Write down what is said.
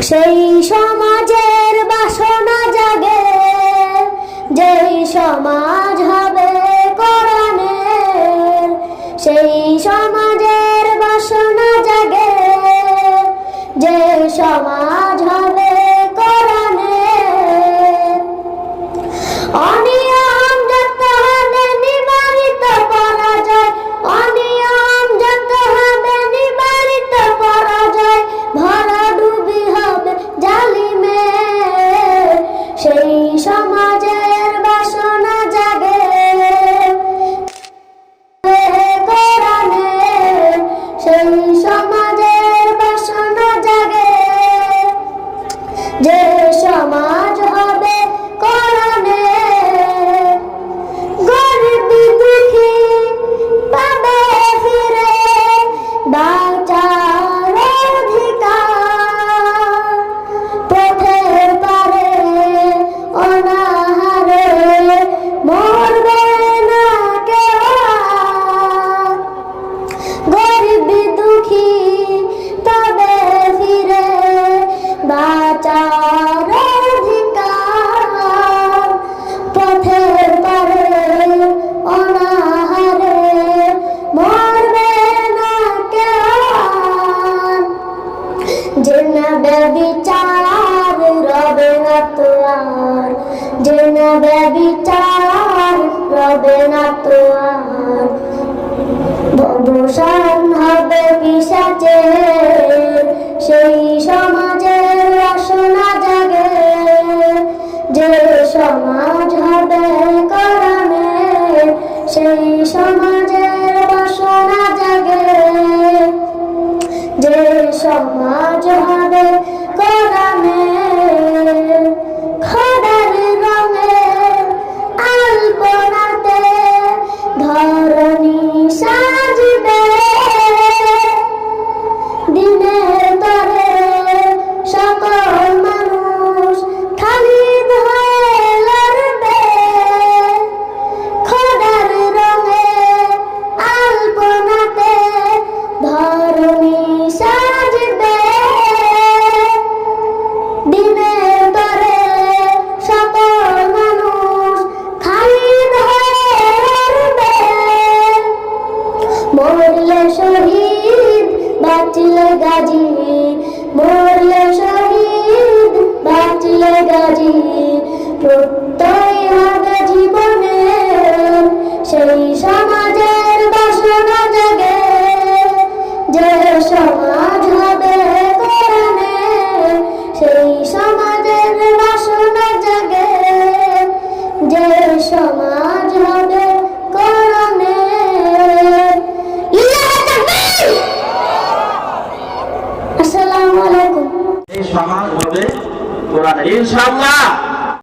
সেই সমাজের বাসনা জাগে যেই সমাজ হবে কোরআনের সেই সমাজের বাসনা জাগে যে সমাজ অনাহারে মরবে না কেন জেনাবে বিচার রবে না তো আর জেনাবে বিচার রবে না তো আর বসার সমাজের বাসনা জাগে। যে সমাজ হবে কোরআনের বাঁচল গাজী মরল শহীদ বাঁচল গাজী। প্রত্যয় সমান হবে কোরআন। ইনশাআল্লাহ।